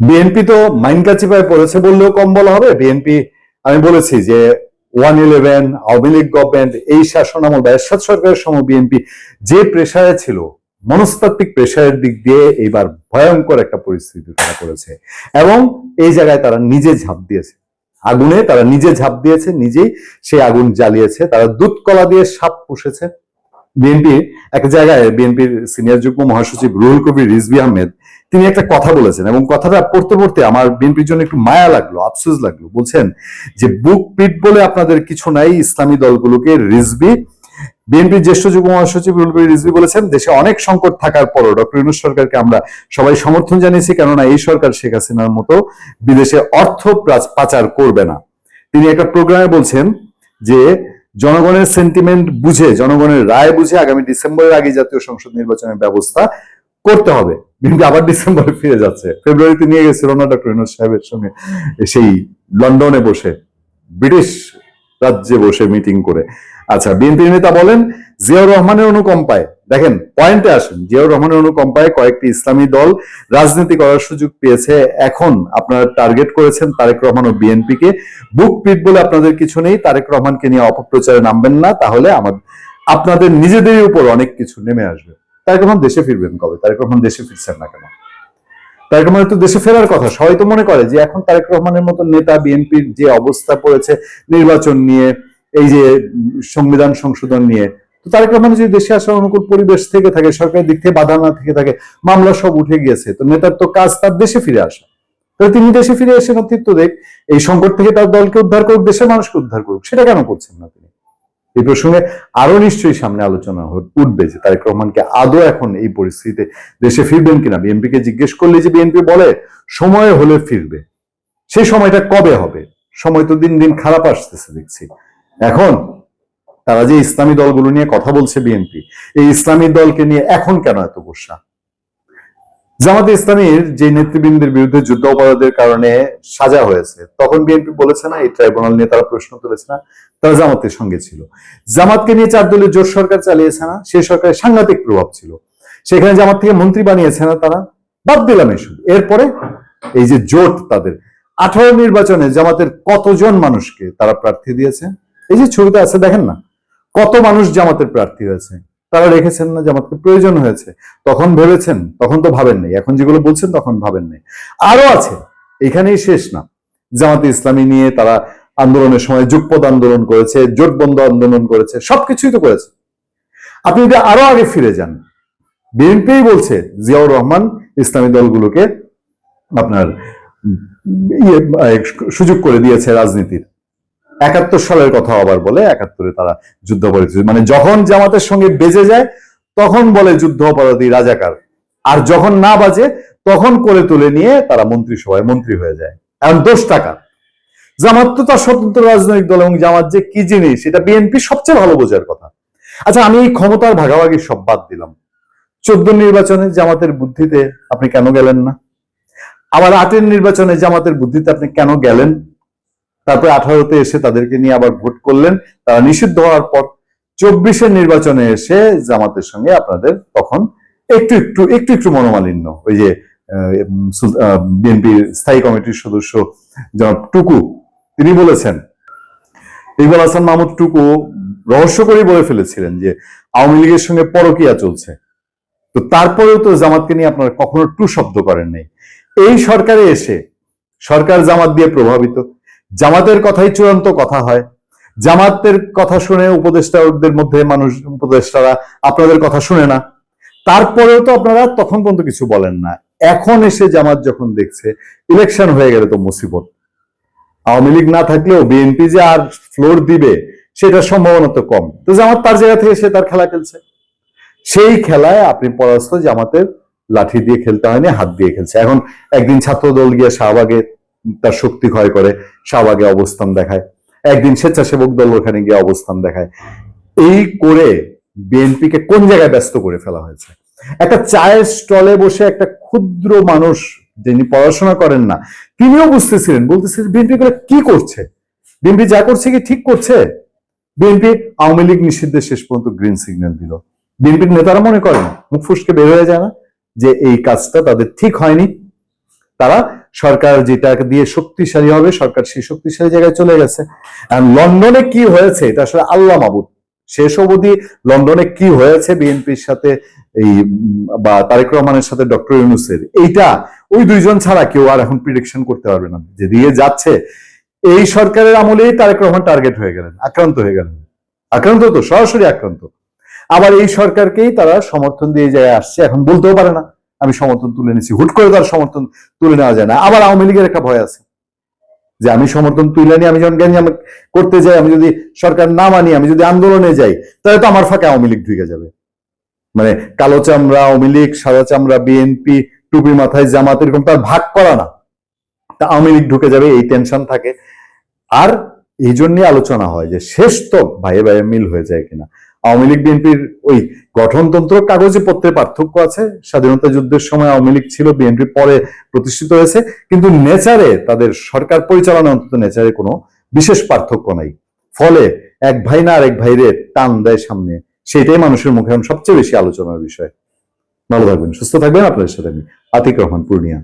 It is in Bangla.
বিএনপি তো মাইনকা চিপায় পড়েছে বললেও কম বলা হবে। বিএনপি, আমি বলেছি যে one eleven, Awami League government, এই শাসন আমল বা এরশাদ সরকারের সময় বিএনপি যে প্রেশারে ছিল, মনস্তাত্ত্বিক প্রেশারের দিক দিয়ে এইবার ভয়ঙ্কর একটা পরিস্থিতি তারা করেছে। এবং এই জায়গায় তারা নিজে ঝাঁপ দিয়েছে। আগুনে তারা নিজে ঝাঁপ দিয়েছে, নিজেই সেই আগুন জ্বালিয়েছে। তারা দুধ কলা দিয়ে সাপ পুষেছে। বিএনপি এক জায়গায় বিএনপির সিনিয়র যুগ্ম মহাসচিব রুহুল কবির রিজভি আহমেদ, তিনি একটা কথা বলেছেন এবং কথাটা পড়তে পড়তে আমার বিএনপির জন্য একটু মায়া লাগল, আফসোস লাগল। বলছেন যে, বুক পিট বলে আপনাদের কিছু নাই, ইসলামী দলগুলোকে রিজবি বিএনপির জ্যেষ্ঠ যুগ্ম মহাসচিব রুহুল কবির রিজভি বলেছেন, দেশে অনেক সংকট থাকার পরও ডক্টর ইউনুস সরকারকে আমরা সবাই সমর্থন জানিয়েছি, কেননা এই সরকার শেখ হাসিনার মতো বিদেশে অর্থ পাচার করবে না। তিনি একটা প্রোগ্রামে বলছেন যে জনগণের সেন্টিমেন্ট বুঝে, জনগণের রায় বুঝে আগামী ডিসেম্বরের আগে জাতীয় সংসদ নির্বাচনের ব্যবস্থা করতে হবে। বিএনপি আবার ডিসেম্বরে ফিরে যাচ্ছে। ফেব্রুয়ারিতে নিয়ে গেছিল না ডক্টর ইনোদ সাহেবের সঙ্গে সেই লন্ডনে বসে, ব্রিটিশ রাজ্যে বসে মিটিং করে। আচ্ছা বিএনপির নেতা বলেন, জিয়াউর রহমানের অনুকম্পায়, দেখেন পয়েন্টে আসুন, জিয়াউর রহমানের অনুকম্পায় কয়েকটি ইসলামী দল রাজনীতি করার সুযোগ পেয়েছে। এখন আপনারা টার্গেট করেছেন তারেক রহমান ও বিএনপিকে। বুক পিট বলে আপনাদের কিছু নেই, তারেক রহমানকে নিয়ে অপপ্রচারে নামবেন না, তাহলে আমাদের আপনাদের নিজেদেরই উপর অনেক কিছু নেমে আসবে। তারেক রহমান দেশে ফিরবেন কবে? তারেক রহমান দেশে ফিরছেন না কেন? তারেক রহমানের তো দেশে ফেরার কথা, সবাই তো মনে করে যে এখন তারেক রহমানের মতো নেতা, বিএনপির যে অবস্থা পড়েছে, নির্বাচন নিয়ে এই যে সংবিধান সংশোধন নিয়ে। তো যদি দেশে আসার অনুকূল পরিবেশ থেকে থাকে, সরকারের দিক থেকে বাধা না থেকে থাকে, মামলা সব উঠে গিয়েছে, তো নেতার তো কাজ তার দেশে ফিরে আসা। তাহলে তিনি দেশে ফিরে এসে নেতৃত্ব দেখ, এই সংকট থেকে তার দলকে উদ্ধার করুক, দেশের মানুষকে উদ্ধার করুক, সেটা কেন করছেন না তিনি? এই প্রসঙ্গে আরও নিশ্চয়ই সামনে আলোচনা উঠবে যে তারেক রহমানকে আদৌ এখন এই পরিস্থিতিতে দেশে ফিরবেন কিনা। বিএনপি কে জিজ্ঞেস করলে যে বিএনপি বলে, সময় হলে ফিরবে। সেই সময়টা কবে হবে? সময় তো দিন দিন খারাপ আসতেছে, দেখছি। এখন তারা যে ইসলামী দলগুলো নিয়ে কথা বলছে বিএনপি, এই ইসলামী দলকে নিয়ে এখন কেন এত গোসা? জামাতে ইসলামীর যে নেতৃবৃন্দের বিরুদ্ধে যুদ্ধ অপরাধের কারণে সাজা হয়েছে, তখন বিএনপি বলেছে না, এই ট্রাইব্যুনাল নিয়ে তারা প্রশ্ন তুলেছে না, তারা জামাতের সঙ্গে ছিল। জামাতকে নিয়ে চার দলীয় জোট সরকার চালিয়েছে না, সেই সরকারের সাংঘাতিক প্রভাব ছিল। সেখানে জামাত থেকে মন্ত্রী বানিয়েছে না তারা, বাদ দিলাম এসব এরপরে এই যে জোট তাদের, আঠারো নির্বাচনে জামাতের কতজন মানুষকে তারা প্রার্থী দিয়েছে? এই যে ছবিতে আছে দেখেন না? কত মানুষ জামাতের প্রার্থী হয়েছে। তারা রেখেছেন না জামাতকে প্রয়োজন হয়েছে। তখন ভেবেছেন তখন তো ভাবেন নাই। এখন যেগুলো বলছেন তখন ভাবেন নাই। আরও আছে। এখানেই শেষ না। জামাতে ইসলামী নিয়ে তারা আন্দোলনের সময় যুগপদ আন্দোলন করেছে জোটবন্ধ আন্দোলন করেছে সবকিছুই তো করেছে। আপনি যদি আরও আগে ফিরে যান বিএনপি বলছে জিয়াউর রহমান ইসলামী দলগুলোকে আপনার ইয়ে, সুযোগ করে দিয়েছে রাজনীতির। একাত্তর সালের কথা আবার বলে, একাত্তরে তারা যুদ্ধ করেছে মানে যখন জামাতের সঙ্গে বেজে যায়, তখন বলে যুদ্ধ অপরাধী রাজাকার। আর যখন না বাজে, তখন করে তুলে নিয়ে তারা মন্ত্রিসভায় মন্ত্রী হয়ে যায়। এখন দোষ টাকা। জামাত তো তার স্বতন্ত্র রাজনৈতিক দল এবং জামাত যে কি জিনিস সেটা বিএনপি সবচেয়ে ভালো বোঝার কথা। আচ্ছা আমি এই ক্ষমতার ভাগাভাগি সব বাদ দিলাম। চোদ্দ নির্বাচনে জামাতের বুদ্ধিতে আপনি কেন গেলেন না? আবার আটের নির্বাচনে জামাতের বুদ্ধিতে আপনি কেন গেলেন? তারপরে আঠারোতে এসে তাদেরকে নিয়ে আবার ভোট করলেন। তারা নিষিদ্ধ হওয়ার পর চব্বিশের নির্বাচনে এসে জামাতের সঙ্গে আপনাদের তখন একটু একটু একটু একটু মনোমালিন্য। ওই যে বিএনপির স্থায়ী কমিটির সদস্য জনাব টুকু, তিনি বলেছেন, ইকবাল হাসান মাহমুদ টুকু রহস্য করেই বলে ফেলেছিলেন যে আওয়ামী লীগের সঙ্গে পরকিয়া চলছে। তো তারপরেও তো জামাতকে নিয়ে আপনারা কখনো টু শব্দ করেন নাই। এই সরকারে এসে সরকার জামাত দিয়ে প্রভাবিত জামাতের কথাই চূড়ান্ত কথা হয়। জামাতের কথা শুনে উপদেষ্টাদের মধ্যে মানুষ, উপদেষ্টারা আপনাদের কথা শুনে না। তারপরেও তো আপনারা তখন পর্যন্ত কিছু বলেন না। এখন এসে জামাত যখন দেখছে ইলেকশন হয়ে গেলে তো মুসিবত। আওয়ামী লীগ না থাকলেও বিএনপি যে আর ফ্লোর দিবে সেটা সম্ভাবনা তো কম। তো জামাত তার জায়গা থেকে সে তার খেলা খেলছে। সেই খেলায় আপনি পরাস্ত জামাতের লাঠি দিয়ে খেলতে হয়নি, হাত দিয়ে খেলছে। এখন একদিন ছাত্র দল গিয়ে শাহবাগে তার শক্তি ক্ষয় করে শাহবাগে অবস্থান দেখায়। একদিন স্বেচ্ছাসেবক দল ওখানে গিয়ে অবস্থান দেখায়। এই করে বিএনপিকে কোন জায়গায় ব্যস্ত করে ফেলা হয়েছে? একটা চায়ের স্টলে বসে একটা ক্ষুদ্র মানুষ যিনি পড়াশোনা করেন না, তিনিও বুঝতেছিলেন, বলতেছিলেন, বিএনপি কি করছে? বিএনপি যা করছে কি ঠিক করছে? বিএনপি আওয়ামী লীগ নিষিদ্ধের শেষ পর্যন্ত গ্রিন সিগন্যাল দিল। বিএনপির নেতারা মনে করেন, মুখ ফুসকে বের হয়ে যায় না যে এই কাজটা তাদের ঠিক হয়নি। তারা সরকার যেটা দিয়ে শক্তিশালী হবে, সরকার সেই শক্তিশালী জায়গায় চলে গেছে। লন্ডনে কি হয়েছে? এটা আসলে আল্লাহ মাবুদ। শেষ অবধি লন্ডনে কি হয়েছে? বিএনপির সাথে এই, বা তারেক রহমানের সাথে ডক্টর ইউনুসের। এইটা ওই দুইজন ছাড়া কেউ আর এখন প্রিডিকশন করতে পারবে না। যে দিয়ে যাচ্ছে, এই সরকারের আমলেই তারেক রহমান টার্গেট হয়ে গেলেন, আক্রান্ত হয়ে গেলেন। আক্রান্ত তো, সরাসরি আক্রান্ত। আবার এই সরকারকেই তারা সমর্থন দিয়ে যায় আসছে, এখন বলতেও পারে না। আমি সমর্থন তুলে নিচ্ছি হুট করে তার সমর্থন তুলে নেওয়া যায় না। আবার আওয়ামী লীগের একটা ভয় আছে যে আমি সমর্থন তুলে নিয়ে আমি যখন গ্যাঞ্জাম করতে যাই, আমি যদি সরকার না মানি, আমি যদি আন্দোলনে যাই, তাহলে তো আমার ফাঁকে আওয়ামী লীগ ঢুকে যাবে। মানে কালো চামড়া, আওয়ামী লীগ, সাদা চামড়া, বিএনপি, টুপি, মাথায় জামাত, এরকম তার ভাগ করা না। তা আওয়ামী লীগ ঢুকে যাবে, এই টেনশন থাকে। আর এই জন্যই আলোচনা হয় যে শেষ তো ভাইয়ে ভাইয়ে মিল হয়ে যায় কিনা। আওয়ামী লীগ বিএনপির ওই গঠনতন্ত্র, কাগজে পত্রে পার্থক্য আছে। স্বাধীনতা যুদ্ধের সময় আওয়ামী লীগ ছিল বিএনপি পরে প্রতিষ্ঠিত হয়েছে, কিন্তু নেচারে তাদের সরকার পরিচালনা অন্তত নেচারে কোনো বিশেষ পার্থক্য নাই। ফলে এক ভাই না আরেক ভাইরে টান দেয় সামনে সেটাই মানুষের মুখে এখন সবচেয়ে বেশি আলোচনার বিষয়। ভালো থাকবেন, সুস্থ থাকবেন। আপনাদের সাথে আমি আতিক রহমান, পূর্ণিয়া।